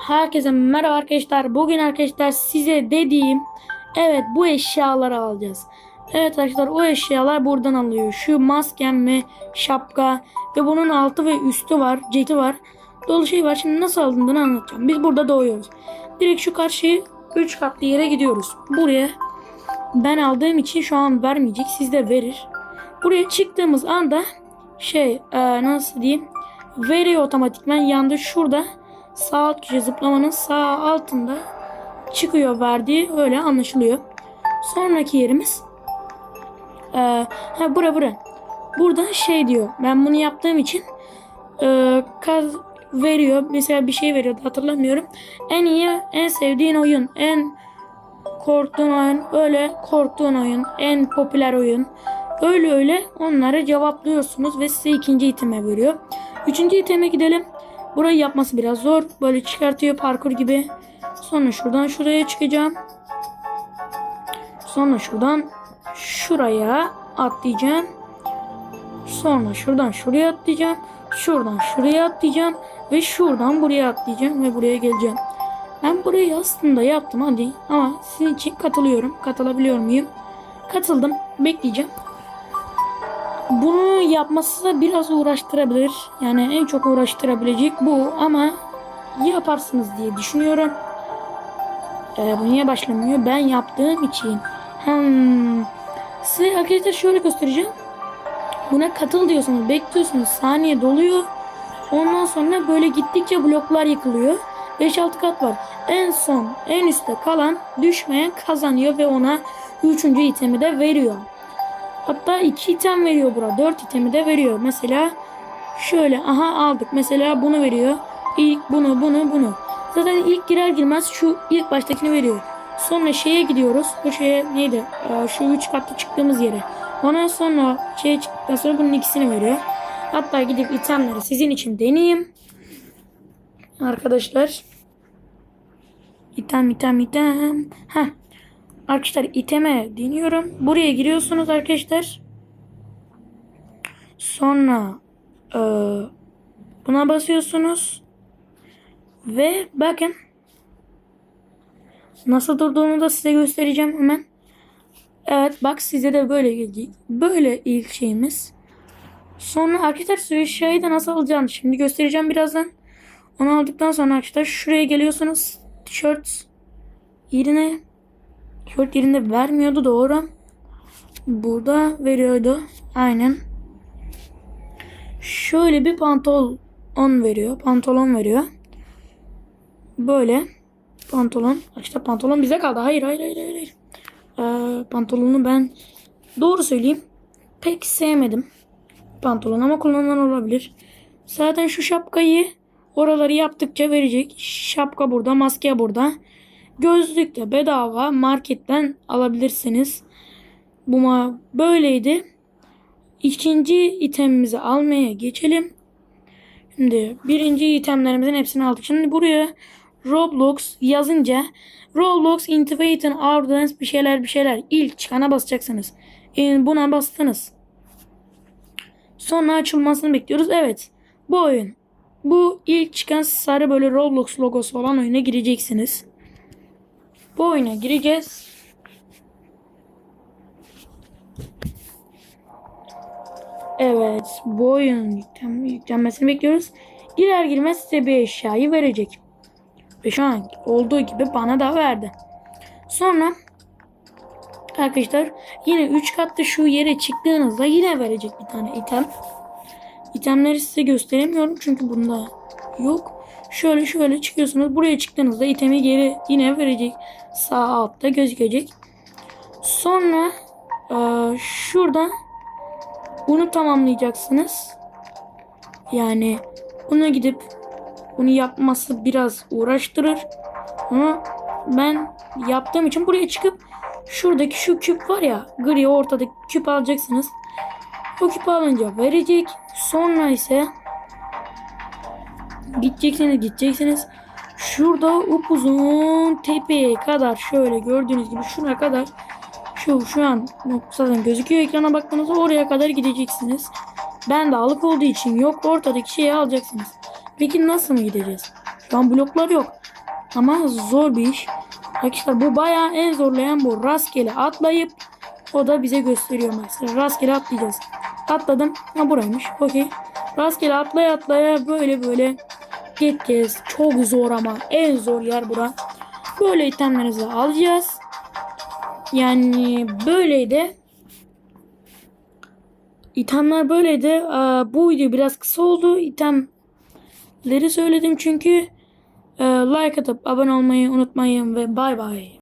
Herkese merhaba arkadaşlar. Bugün arkadaşlar size dediğim evet bu eşyaları alacağız. Evet arkadaşlar o eşyalar buradan alıyor. Şu maskem ve şapka ve bunun altı ve üstü var. Ceketi var. Dolu şey var. Şimdi nasıl alındığını anlatacağım. Biz burada doğuyoruz. Direkt şu karşıyı 3 katlı yere gidiyoruz. Buraya ben aldığım için şu an vermeyecek. Sizde verir. Buraya çıktığımız anda şey e, nasıl diyeyim veriyor otomatikman yanda şurada sağ alt köşe zıplamanın sağ altında çıkıyor verdiği öyle anlaşılıyor. Sonraki yerimiz e, ha bura bura. Burada şey diyor ben bunu yaptığım için e, kaz veriyor. Mesela bir şey veriyordu hatırlamıyorum. En iyi en sevdiğin oyun en korktuğun oyun öyle korktuğun oyun en popüler oyun öyle öyle onları cevaplıyorsunuz ve size ikinci iteme veriyor. Üçüncü iteme gidelim. Burayı yapması biraz zor. Böyle çıkartıyor parkur gibi. Sonra şuradan şuraya çıkacağım. Sonra şuradan şuraya atlayacağım. Sonra şuradan şuraya atlayacağım. Şuradan şuraya atlayacağım. Ve şuradan buraya atlayacağım ve buraya geleceğim. Ben burayı aslında yaptım hadi. Ama sizin için katılıyorum. Katılabiliyor muyum? Katıldım. Bekleyeceğim. Bunu yapması da biraz uğraştırabilir. Yani en çok uğraştırabilecek bu ama yaparsınız diye düşünüyorum. Ee, bu niye başlamıyor? Ben yaptığım için. Hmm. Size arkadaşlar şöyle göstereceğim. Buna katıl diyorsunuz. Bekliyorsunuz. Saniye doluyor. Ondan sonra böyle gittikçe bloklar yıkılıyor. 5-6 kat var. En son en üstte kalan düşmeyen kazanıyor ve ona 3. itemi de veriyor. Hatta 2 item veriyor bura. 4 itemi de veriyor. Mesela şöyle aha aldık. Mesela bunu veriyor. İlk bunu bunu bunu. Zaten ilk girer girmez şu ilk baştakini veriyor. Sonra şeye gidiyoruz. Bu şeye neydi? Ee, şu 3 katlı çıktığımız yere. Ondan sonra şeye çıktıktan sonra bunun ikisini veriyor. Hatta gidip itemleri sizin için deneyeyim. Arkadaşlar. İtem item item. Heh. Arkadaşlar iteme deniyorum. Buraya giriyorsunuz arkadaşlar. Sonra e, buna basıyorsunuz. Ve bakın nasıl durduğunu da size göstereceğim hemen. Evet bak size de böyle. Böyle ilk şeyimiz. Sonra arkadaşlar şeyi de nasıl alacağını şimdi göstereceğim birazdan. Onu aldıktan sonra arkadaşlar şuraya geliyorsunuz. Tişört yerine tişört yerinde vermiyordu doğru. Burada veriyordu. Aynen. Şöyle bir pantolon veriyor. Pantolon veriyor. Böyle pantolon. İşte pantolon bize kaldı. Hayır hayır hayır hayır. Ee, pantolonu ben doğru söyleyeyim. Pek sevmedim. Pantolon ama kullanılan olabilir. Zaten şu şapkayı oraları yaptıkça verecek. Şapka burada, maske burada. Gözlük de bedava marketten alabilirsiniz. Bu böyleydi. İkinci itemimizi almaya geçelim. Şimdi birinci itemlerimizin hepsini aldık. Şimdi buraya Roblox yazınca Roblox Intivating Audience bir şeyler bir şeyler ilk çıkana basacaksınız. E, buna bastınız. Sonra açılmasını bekliyoruz. Evet. Bu oyun. Bu ilk çıkan sarı böyle Roblox logosu olan oyuna gireceksiniz. Bu oyuna gireceğiz. Evet. Bu oyunun yüklen yüklenmesini bekliyoruz. Girer girmez size bir eşyayı verecek. Ve şu an olduğu gibi bana da verdi. Sonra arkadaşlar yine 3 katlı şu yere çıktığınızda yine verecek bir tane item. İtemleri size gösteremiyorum çünkü bunda yok. Şöyle şöyle çıkıyorsunuz. Buraya çıktığınızda itemi geri yine verecek. Sağ altta gözükecek. Sonra e, şurada bunu tamamlayacaksınız. Yani buna gidip bunu yapması biraz uğraştırır. Ama ben yaptığım için buraya çıkıp şuradaki şu küp var ya gri ortadaki küp alacaksınız. O küpü alınca verecek. Sonra ise gideceksiniz gideceksiniz. Şurada upuzun tepeye kadar şöyle gördüğünüz gibi şuna kadar şu şu an zaten gözüküyor ekrana baktığınızda oraya kadar gideceksiniz. Ben de alık olduğu için yok ortadaki şeyi alacaksınız. Peki nasıl mı gideceğiz? Şu an bloklar yok. Ama zor bir iş. Arkadaşlar bu bayağı en zorlayan bu. Rastgele atlayıp o da bize gösteriyor mesela. Rastgele atlayacağız. Atladım. Ha buraymış. Okey. Rastgele atlaya atlaya böyle böyle gideceğiz. Çok zor ama en zor yer bura. Böyle itemlerimizi alacağız. Yani böyleydi. İtemler böyleydi. Aa, bu video biraz kısa oldu. İtemleri söyledim çünkü. Ee, like atıp abone olmayı unutmayın ve bay bay.